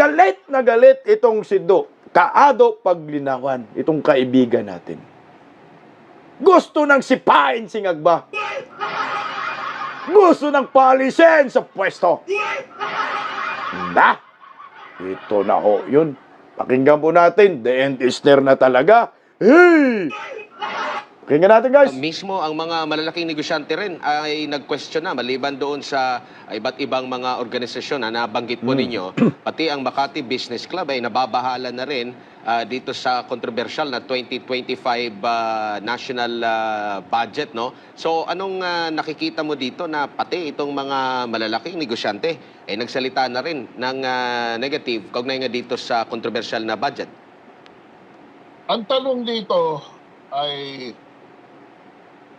Galit na galit itong si Do. Kaado paglinawan, itong kaibigan natin. Gusto nang sipain si Ngagba. Gusto nang palisin sa pwesto. Na, ito na ho yun. Pakinggan po natin, the end is near na talaga. Hey! Pakinggan natin guys. Mismo ang mga malalaking negosyante rin ay nag-question na maliban doon sa iba't ibang mga organisasyon na nabanggit po ninyo, pati ang Makati Business Club ay nababahala na rin ah, dito sa controversial na 2025 ah, national ah, budget no. So anong ah, nakikita mo dito na pati itong mga malalaking negosyante ay nagsalita na rin ng ah, negative kaugnay nga dito sa controversial na budget? Ang tanong dito ay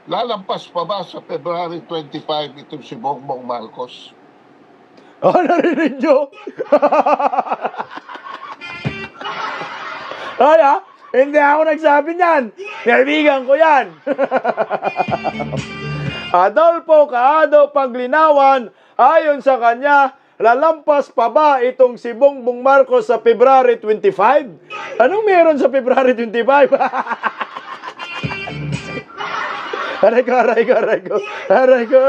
lalampas pa ba sa February 25 itong si Bongbong Marcos? Oh, narinig nyo? Ay ha? Hindi ako nagsabi niyan. Kaibigan ko yan. Adolfo Kaado Paglinawan, ayon sa kanya, lalampas pa ba itong si Bongbong Marcos sa February 25? Anong meron sa February 25? Aray ko, aray ko, aray ko, aray ko.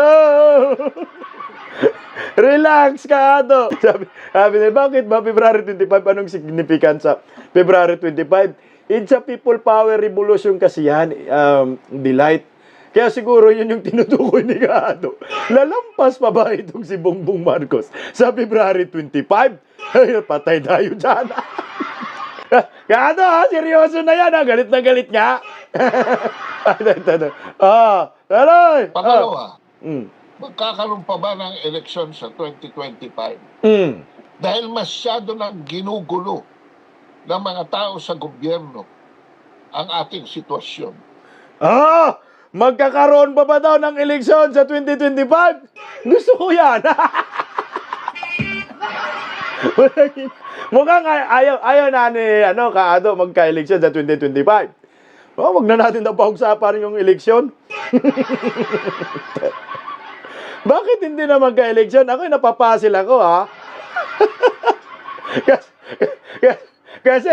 Relax ka, Ado. Sabi, sabi niya, bakit ba February 25? Anong significance sa February 25? It's a people power revolution kasi yan, um, delight. Kaya siguro yun yung tinutukoy ni Kaado. Lalampas pa ba itong si Bongbong Marcos sa February 25? Ay, patay tayo dyan. Kaado ha, seryoso na yan ha. Galit na galit nga. Ay, ito, ito. Ah, taloy. Pangalawa, Ah. Mm. magkakaroon pa ba ng eleksyon sa 2025? Mm. Dahil masyado nang ginugulo ng mga tao sa gobyerno ang ating sitwasyon. Ah! Magkakaroon pa ba daw ng eleksyon sa 2025? Gusto ko yan. Mukhang ay- ayaw, ayaw na ni ano, Kaado magka-eleksyon sa 2025. Oh, wag na natin daw pag-usapan yung eleksyon. Bakit hindi na magka-eleksyon? Ako napapasil ako, ha? kasi, kasi,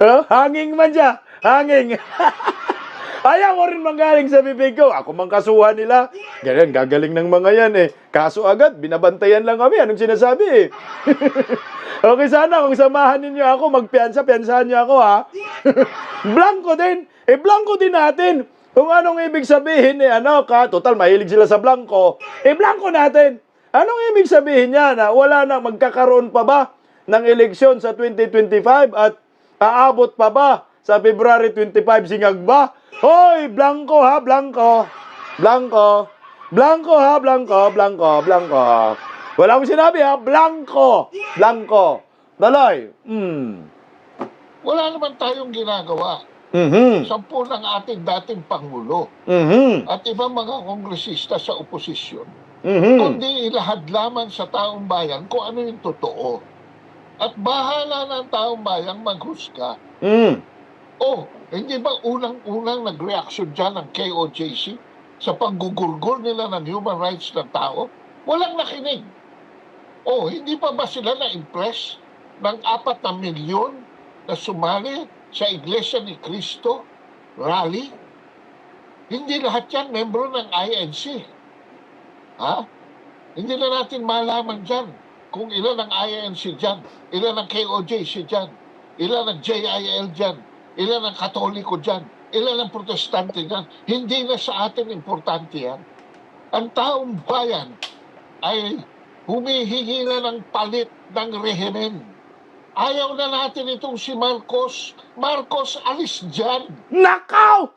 oh, hanging man siya. Hanging. Ayaw ko rin manggaling sa bibig ko. Ako mang kasuhan nila. Ganyan, gagaling ng mga yan eh. Kaso agad, binabantayan lang kami. Anong sinasabi eh? okay sana kung samahan ninyo ako, magpiansa, piansahan niyo ako ha. blanco din. Eh, blanco din natin. Kung anong ibig sabihin eh, ano ka, total mahilig sila sa blanco. Eh, blanco natin. Anong ibig sabihin niya na wala na, magkakaroon pa ba ng eleksyon sa 2025 at aabot pa ba sa February 25 singag ba? Hoy, blanco ha, blanco. Blanco. Blanco ha, blanco, blanco, blanco. Wala akong sinabi ha, blanco. Blanco. Daloy. Hmm. Wala naman tayong ginagawa. Mhm. Sampu ng ating dating Pangulo Mhm. at ibang mga kongresista sa oposisyon Mhm. kundi ilahad lamang sa taong bayan kung ano yung totoo. At bahala ng taong bayan maghusga. Mhm. Oh, hindi ba unang-unang nag-reaction dyan ng KOJC sa panggugurgol nila ng human rights ng tao? Walang nakinig. Oh, hindi pa ba sila na-impress ng apat na milyon na sumali sa Iglesia ni Cristo rally? Hindi lahat yan membro ng INC. Ha? Hindi na natin malaman dyan kung ilan ang INC dyan, ilan ang KOJC dyan, ilan ang JIL dyan, ilan ang Katoliko dyan, ilan ang Protestante dyan. Hindi na sa atin importante yan. Ang taong bayan ay humihingi na ng palit ng rehimen. Ayaw na natin itong si Marcos. Marcos, alis dyan. Nakaw!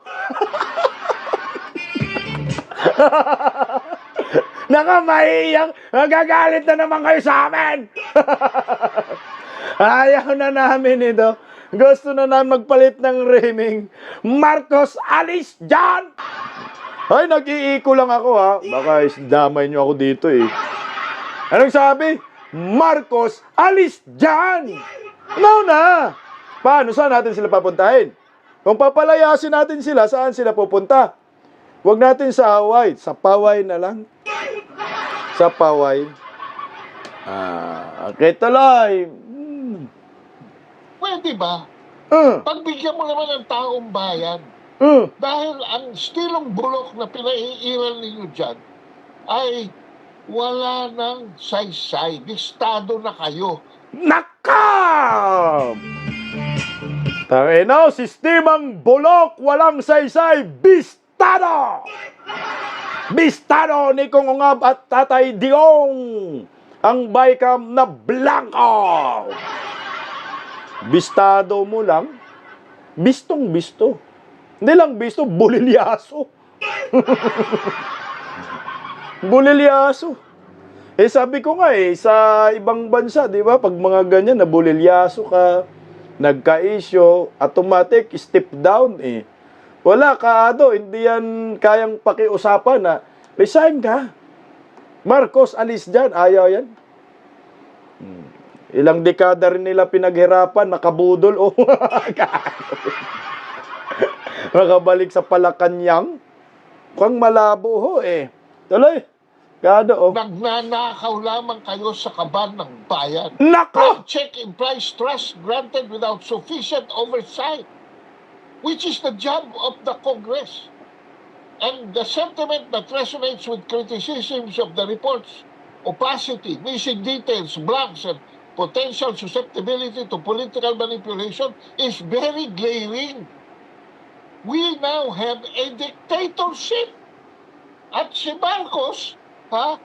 Naka, maiyak. Nagagalit na naman kayo sa amin. Ayaw na namin ito. Gusto na namin magpalit ng reming. Marcos, alis dyan! Ay, nag-iiko lang ako ha. Baka damay nyo ako dito eh. Anong sabi? Marcos, alis dyan! No na! Paano? Saan natin sila papuntahin? Kung papalayasin natin sila, saan sila pupunta? Huwag natin sa Hawaii. Sa Paway na lang. Sa Paway. Ah, okay, tuloy. Pwede ba? Uh, Pagbigyan mo naman ng taong bayan, uh. dahil ang stilong bulok na pinaiiral ninyo dyan ay wala nang saysay. Listado na kayo. Nakam! Tangina, sistemang bulok, walang saysay, bistado! Bistado ni Kong Ungab at Tatay Diong! Ang Bicam na blanco! Bistado mo lang, bistong bisto. Hindi lang bisto, bulilyaso. bulilyaso. Eh sabi ko nga eh, sa ibang bansa, di ba, pag mga ganyan, nabulilyaso ka, nagka-issue, automatic step down eh. Wala ka, Ado, hindi yan kayang pakiusapan na, resign ka. Marcos, alis dyan, ayaw yan. Ilang dekada rin nila pinaghirapan, nakabudol, oh. Nakabalik sa Palakanyang. Kung malabo ho eh. Tuloy. Gado oh. Nagnanakaw lamang kayo sa kaban ng bayan. Nako! Check implies trust granted without sufficient oversight, which is the job of the Congress. And the sentiment that resonates with criticisms of the report's opacity, missing details, blanks, and potential susceptibility to political manipulation is very glaring. We now have a dictatorship. At si Marcos, ha,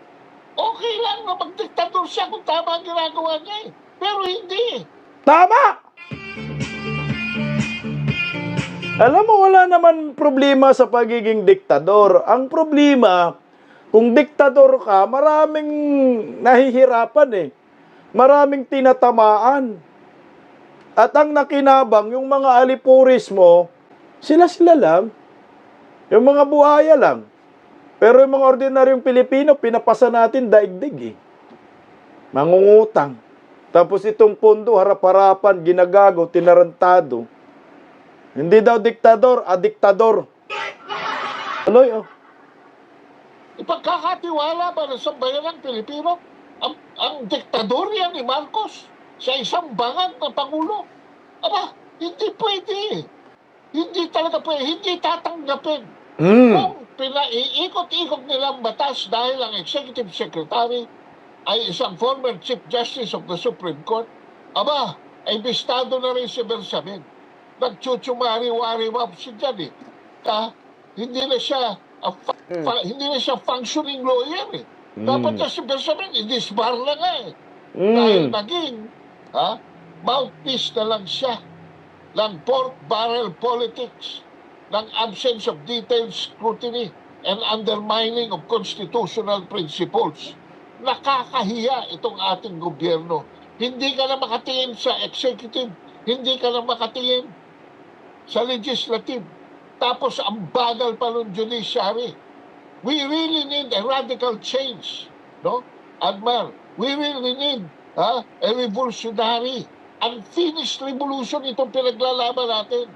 okay lang na magdiktador siya kung tama ang ginagawa niya eh. Pero hindi. Tama! Alam mo, wala naman problema sa pagiging diktador. Ang problema, kung diktador ka, maraming nahihirapan eh. Maraming tinatamaan. At ang nakinabang, yung mga alipuris mo, sila-sila lang. Yung mga buhaya lang. Pero yung mga ordinaryong Pilipino, pinapasa natin daigdig eh. Mangungutang. Tapos itong pondo, harap-harapan, ginagago, tinarantado. Hindi daw diktador, adiktador. Aloy, oh. Ipagkakatiwala ba ng sambayan ng Pilipino ang, ang diktador yan ni Marcos sa isang bangag na Pangulo? Aba, hindi pwede. Hindi talaga pwede. Hindi tatanggapin. Mm. Kung pinaiikot-ikot nilang batas dahil ang executive secretary ay isang former chief justice of the Supreme Court, aba, ay bistado na rin si Bersamin. Nagchuchumari-wari-wap siya dyan eh. Ah, hindi na siya a fa- fa- hindi na siya functioning lawyer eh. Dapat Mm. na si Bersamin, i-disbar na nga eh. Dahil Mm. naging ha, mouthpiece na lang siya ng pork barrel politics, ng absence of detailed scrutiny and undermining of constitutional principles. Nakakahiya itong ating gobyerno. Hindi ka na makatingin sa executive, hindi ka na makatingin sa legislative. Tapos ang bagal pa ng judiciary. We really need a radical change, no? Admar, we really need ha, a revolutionary, unfinished revolution itong pinaglalaban natin.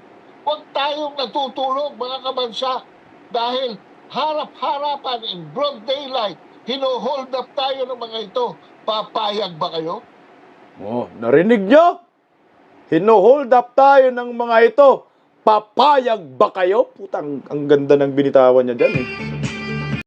Huwag tayong natutulog, mga kabansa, dahil harap-harapan in broad daylight, hino-hold up tayo ng mga ito. Papayag ba kayo? Oh, narinig nyo? Hino-hold up tayo ng mga ito. Papayag ba kayo? Putang, ang ganda ng binitawan niya dyan eh.